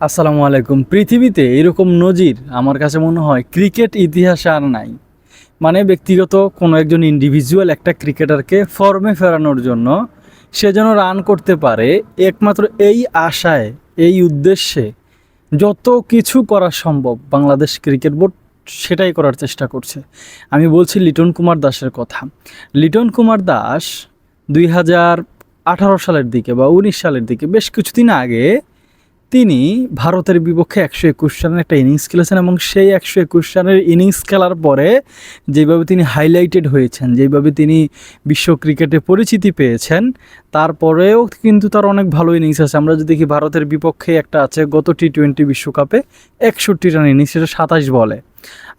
আসসালামু আলাইকুম। পৃথিবীতে এরকম নজির আমার কাছে মনে হয় ক্রিকেট ইতিহাসে আর নাই। মানে ব্যক্তিগত কোনো একজন ইন্ডিভিজুয়াল একটা ক্রিকেটারকে ফর্মে ফেরানোর জন্য সে যেন রান করতে পারে, একমাত্র এই আশায়, এই উদ্দেশ্যে যত কিছু করা সম্ভব বাংলাদেশ ক্রিকেট বোর্ড সেটাই করার চেষ্টা করছে। আমি বলছি লিটন কুমার দাসের কথা। লিটন কুমার দাস দুই হাজার আঠারো সালের দিকে বা উনিশ সালের দিকে বেশ কিছুদিন আগে তিনি ভারতের বিপক্ষে একশো একুশ রানের একটা ইনিংস খেলেছেন এবং সেই একশো একুশ রানের ইনিংস খেলার পরে যেভাবে তিনি হাইলাইটেড হয়েছেন, যেভাবে তিনি বিশ্ব ক্রিকেটে পরিচিতি পেয়েছেন, তারপরেও কিন্তু তার অনেক ভালো ইনিংস আছে। আমরা যদি দেখি ভারতের বিপক্ষে একটা আছে গত টি টোয়েন্টি বিশ্বকাপে একষট্টি রান ইনিংস, সেটা সাতাশ বলে।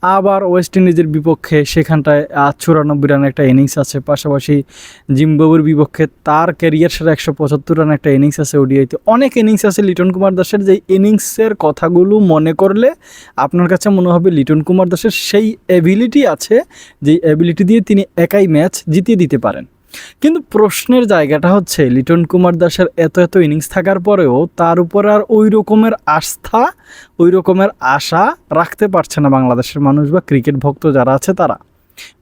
আবার ওয়েস্ট ইন্ডিজের বিপক্ষে সেখানটায় চুরানব্বই রানের একটা ইনিংস আছে। পাশাপাশি জিম্বাবুর বিপক্ষে তার ক্যারিয়ার সেটা একশো পঁচাত্তর রানের একটা ইনিংস আছে ওডিআইতে অনেক ইনিংস আছে লিটন কুমার দাসের। যে ইনিংসের কথাগুলো মনে করলে আপনার কাছে মনে হবে লিটন কুমার দাসের সেই অ্যাবিলিটি আছে, যে অ্যাবিলিটি দিয়ে তিনি একাই ম্যাচ জিতিয়ে দিতে পারেন। কিন্তু প্রশ্নের জায়গাটা হচ্ছে, লিটন কুমার দাসের এত এত ইনিংস থাকার পরেও তার উপর আর ওই রকমের আস্থা ওই রকমের আশা রাখতে পারছে না বাংলাদেশের মানুষ বা ক্রিকেট ভক্ত যারা আছে তারা।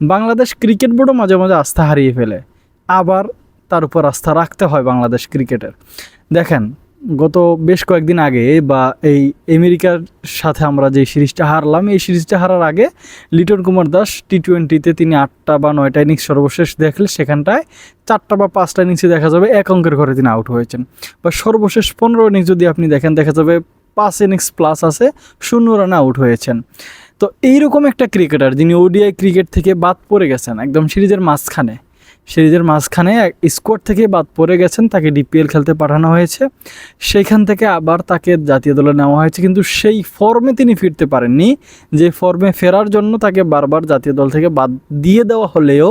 বাংলাদেশ ক্রিকেট বোর্ডও মাঝে মাঝে আস্থা হারিয়ে ফেলে। আবার তার উপর আস্থা রাখতে হয় বাংলাদেশ ক্রিকেটের দেখেন গত বেশ কয়েকদিন আগে বা এই আমেরিকার সাথে আমরা যে সিরিজটা হারলাম, এই সিরিজটা হারার আগে লিটন কুমার দাস টি টোয়েন্টিতে তিনি আটটা বা নয়টা ইনিংস সর্বশেষ দেখলে সেখানটায় চারটা বা পাঁচটা ইনিংসে দেখা যাবে এক অঙ্কের ঘরে তিনি আউট হয়েছেন। বা সর্বশেষ পনেরো ইনিংস যদি আপনি দেখেন, দেখা যাবে পাঁচ ইনিংস প্লাস আছে, শূন্য রানে আউট হয়েছেন। তো এইরকম একটা ক্রিকেটার যিনি ওডিআই ক্রিকেট থেকে বাদ পড়ে গেছেন, একদম সিরিজের মাঝখানে সিরিজের মাঝখানে স্কোয়াড থেকে বাদ পড়ে গেছেন, তাকে ডিপিএল খেলতে পাঠানো হয়েছে। সেইখান থেকে আবার তাকে জাতীয় দলে নেওয়া হয়েছে, কিন্তু সেই ফর্মে তিনি ফিরতে পারেননি। যে ফর্মে ফেরার জন্য তাকে বারবার জাতীয় দল থেকে বাদ দিয়ে দেওয়া হলেও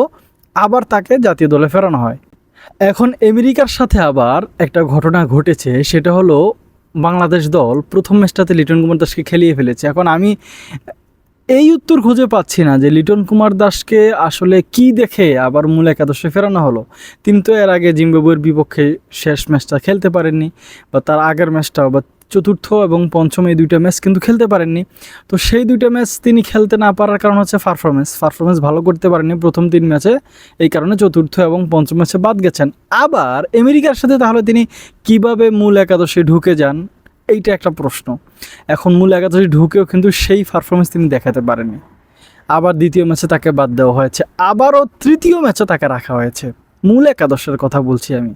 আবার তাকে জাতীয় দলে ফেরানো হয়। এখন আমেরিকার সাথে আবার একটা ঘটনা ঘটেছে, সেটা হলো বাংলাদেশ দল প্রথম ম্যাচটাতে লিটন কুমার দাসকে খেলিয়ে ফেলেছে। এখন আমি এই উত্তর খুঁজে পাচ্ছি না যে লিটন কুমার দাসকে আসলে কি দেখে আবার মূল একাদশে ফেরানো হলো। তিনি তো এর আগে জিম্বাবুয়ের বিপক্ষে শেষ ম্যাচটা খেলতে পারেননি, বা তার আগের ম্যাচটাও, বা চতুর্থ এবং পঞ্চম এই দুইটা ম্যাচ কিন্তু খেলতে পারেননি। তো সেই দুইটা ম্যাচ তিনি খেলতে না পারার কারণ হচ্ছে পারফরমেন্স পারফরমেন্স ভালো করতে পারেননি প্রথম তিন ম্যাচে, এই কারণে চতুর্থ এবং পঞ্চম ম্যাচে বাদ গেছেন। আবার আমেরিকার সাথে তাহলে তিনি কীভাবে মূল একাদশে ঢুকে যান এইটা একটা প্রশ্ন। এখন মূল একাদশে ঢুকেও কিন্তু সেই পারফরমেন্স তিনি দেখাতে পারেননি। আবার দ্বিতীয় ম্যাচে তাকে বাদ দেওয়া হয়েছে। আবারও তৃতীয় ম্যাচে তাকে রাখা হয়েছে। মূল একাদশের কথা বলছি আমি।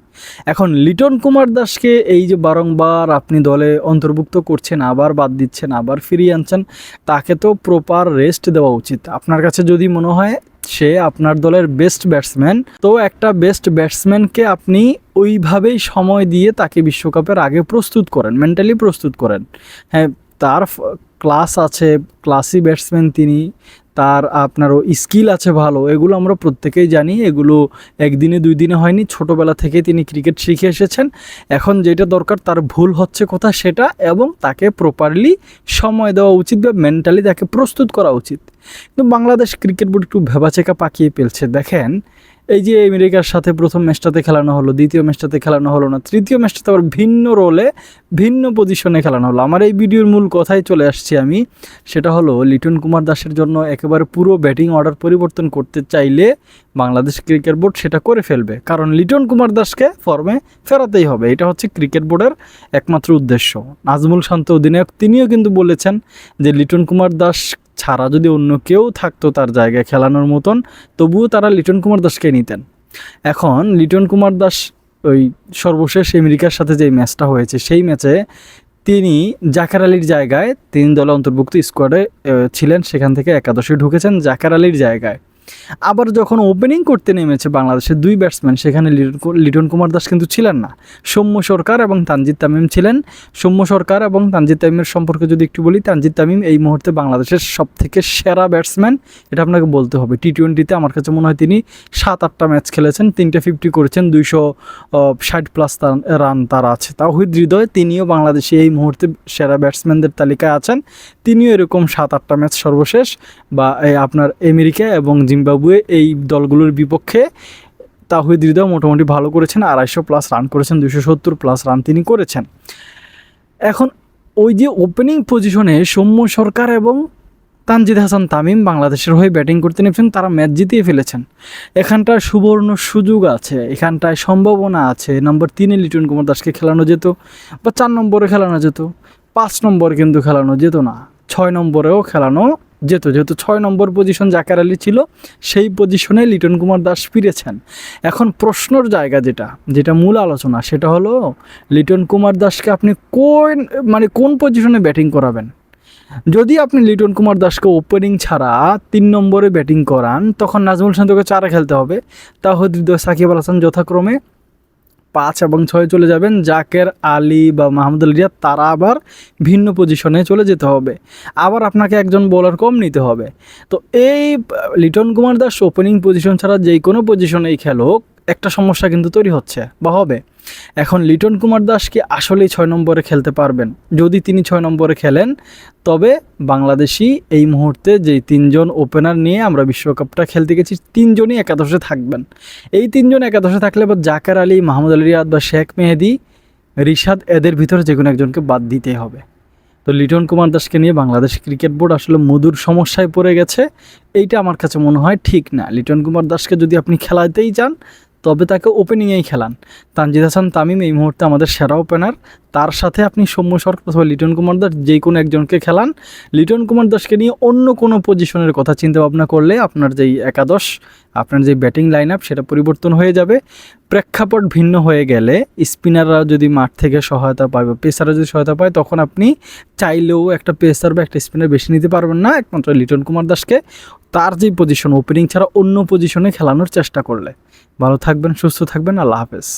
এখন লিটন কুমার দাসকে এই যে বারংবার আপনি দলে অন্তর্ভুক্ত করছেন, আবার বাদ দিচ্ছেন, আবার ফিরিয়ে আনছেন, তাকে তো প্রপার রেস্ট দেওয়া উচিত। আপনার কাছে যদি মনে হয় সে আপনার দলের বেস্ট ব্যাটসম্যান তো একটা বেস্ট ব্যাটসম্যানকে আপনি ওইভাবেই সময় দিয়ে তাকে বিশ্বকাপের আগে প্রস্তুত করেন মেন্টালি প্রস্তুত করেন। হ্যাঁ তার ক্লাস আছে ক্লাসি ব্যাটসম্যান তিনি। তার আপনারও স্কিল আছে ভালো, এগুলো আমরা প্রত্যেকেই জানি, এগুলো একদিনে দুই দিনে হয়নি, ছোটোবেলা থেকে তিনি ক্রিকেট শিখে এসেছেন। এখন যেটা দরকার, তার ভুল হচ্ছে কোথা সেটা এবং তাকে প্রপারলি সময় দেওয়া উচিত বা মেন্টালি তাকে প্রস্তুত করা উচিত। কিন্তু বাংলাদেশ ক্রিকেট বোর্ড একটু ভেবাচেকা পাকিয়ে ফেলছে। দেখেন এই যে আমেরিকার সাথে প্রথম ম্যাচটাতে খেলানো হলো, দ্বিতীয় ম্যাচটাতে খেলানো হলো না, তৃতীয় ম্যাচটাতে আবার ভিন্ন রোলে ভিন্ন পজিশনে খেলানো হলো। আমার এই ভিডিওর মূল কথায় চলে আসছি আমি, সেটা হলো লিটন কুমার দাসের জন্য একেবারে পুরো ব্যাটিং অর্ডার পরিবর্তন করতে চাইলে বাংলাদেশ ক্রিকেট বোর্ড সেটা করে ফেলবে। কারণ লিটন কুমার দাসকে ফর্মে ফেরাতেই হবে, এটা হচ্ছে ক্রিকেট বোর্ডের একমাত্র উদ্দেশ্য। নাজমুল শান্ত অধিনায়ক, তিনিও কিন্তু বলেছেন যে লিটন কুমার দাস ছাড়া যদি অন্য কেউ থাকতো তার জায়গায় খেলানোর মতন, তবুও তারা লিটন কুমার দাসকে নিতেন। এখন লিটন কুমার দাস ওই সর্বশেষ আমেরিকার সাথে যে ম্যাচটা হয়েছে, সেই ম্যাচে তিনি জাকার আলীর জায়গায় তিন দলে অন্তর্ভুক্ত স্কোয়াডে ছিলেন। সেখান থেকে একাদশে ঢুকেছেন জাকার আলীর জায়গায়। আবার যখন ওপেনিং করতে নেমেছে বাংলাদেশের দুই ব্যাটসম্যান সেখানে লিটন কুমার দাস কিন্তু ছিলেন না। সৌম্য সরকার এবং তানজিদ তামিম ছিলেন। সৌম্য সরকার এবং তানজিদ তামিমের সম্পর্কে যদি একটু বলি, তানজিদ তামিম এই মুহূর্তে বাংলাদেশের সব থেকে সেরা ব্যাটসম্যান এটা আপনাকে বলতে হবে। টি টোয়েন্টিতে আমার কাছে মনে হয় তিনি সাত আটটা ম্যাচ খেলেছেন, তিনটে ফিফটি করেছেন, দুইশো ষাট প্লাস রান তার আছে। তাওহিদ হৃদয়, তিনিও বাংলাদেশে এই মুহূর্তে সেরা ব্যাটসম্যানদের তালিকায় আছেন। তিনিও এরকম সাত আটটা ম্যাচ সর্বশেষ বা আপনার আমেরিকা এবং জিম্বাবুয়ে এই দলগুলোর বিপক্ষে তাহিদ হৃদয় মোটামুটি ভালো করেছেন, আড়াইশো প্লাস রান করেছেন দুশো সত্তর প্লাস রান তিনি করেছেন। এখন ওই যে ওপেনিং পজিশনে সৌম্য সরকার এবং তানজিদ হাসান তামিম বাংলাদেশের হয়ে ব্যাটিং করতে নেমেছেন, তারা ম্যাচ জিতিয়ে ফেলেছেন। এখানটায় সুবর্ণ সুযোগ আছে, এখানটায় সম্ভাবনা আছে। নম্বর তিনে লিটন কুমার দাসকে খেলানো যেত বা চার নম্বরে খেলানো যেত, পাঁচ নম্বরে কিন্তু খেলানো যেত না, ছয় নম্বরেও খেলানো যেত যেহেতু ছয় নম্বর পজিশন জাকার আলী ছিল, সেই পজিশনে লিটন কুমার দাস ফিরেছেন। এখন প্রশ্নর জায়গা যেটা যেটা মূল আলোচনা, সেটা হলো লিটন কুমার দাসকে আপনি কোন মানে কোন পজিশনে ব্যাটিং করাবেন? যদি আপনি লিটন কুমার দাসকে ওপেনিং ছাড়া তিন নম্বরে ব্যাটিং করান, তখন নাজমুল শান্তকে চারে খেলতে হবে। তাহলে সাকিব আল হাসান যথাক্রমে পাঁচ এবং ছয় চলে যাবেন। জাকের, আলী বা মাহমুদুল রিয়া তারা আবার ভিন্ন পজিশনে চলে যেতে হবে। আবার আপনাকে একজন বোলার কম নিতে হবে। তো এই লিটন কুমার দাস ওপেনিং পজিশন ছাড়া যে কোনো পজিশনেই খেলুক একটা সমস্যা কিন্তু তৈরি হচ্ছে, বা হবে। এখন লিটন কুমার দাস কি আসলেই ছয় নম্বরে খেলতে পারবেন। যদি তিনি ছয় নম্বরে খেলেন, তবে বাংলাদেশি এই মুহূর্তে যেই তিনজন ওপেনার নিয়ে আমরা বিশ্বকাপটা খেলতে গেছি, তিনজনই একাদশে থাকবেন। এই তিনজন একাদশে থাকলে বা জাকার আলী, মাহমুদ আল রিয়াদ বা শেখ মেহেদি, রিশাদ এদের ভিতরে যে কোনো একজনকে বাদ দিতেই হবে। তো লিটন কুমার দাসকে নিয়ে বাংলাদেশ ক্রিকেট বোর্ড আসলে মধুর সমস্যায় পড়ে গেছে। এইটা আমার কাছে মনে হয় ঠিক না। লিটন কুমার দাসকে যদি আপনি খেলাতেই চান তবে তাকে ওপেনিংয়েই খেলান। তানজিদ হাসান তামিম এই মুহূর্তে আমাদের সেরা ওপেনার তার সাথে আপনি সৌম্য সরকার অথবা লিটন কুমার দাস যে কোনো একজনকে খেলান। লিটন কুমার দাসকে নিয়ে অন্য কোনো পজিশনের কথা চিন্তা ভাবনা করলে আপনার যেই একাদশ, আপনার যে ব্যাটিং লাইন আপ সেটা পরিবর্তন হয়ে যাবে। প্রেক্ষাপট ভিন্ন হয়ে গেলে স্পিনাররা যদি মাঠ থেকে সহায়তা পায় বা পেসাররা যদি সহায়তা পায়, তখন আপনি চাইলেও একটা পেসার বা একটা স্পিনার বেশি নিতে পারবেন না। একমাত্র লিটন কুমার দাসকে। তার যে পজিশন ওপেনিং ছাড়া অন্য পজিশনে খেলানোর চেষ্টা করলে। ভালো থাকবেন, সুস্থ থাকবেন, আল্লাহ হাফেজ।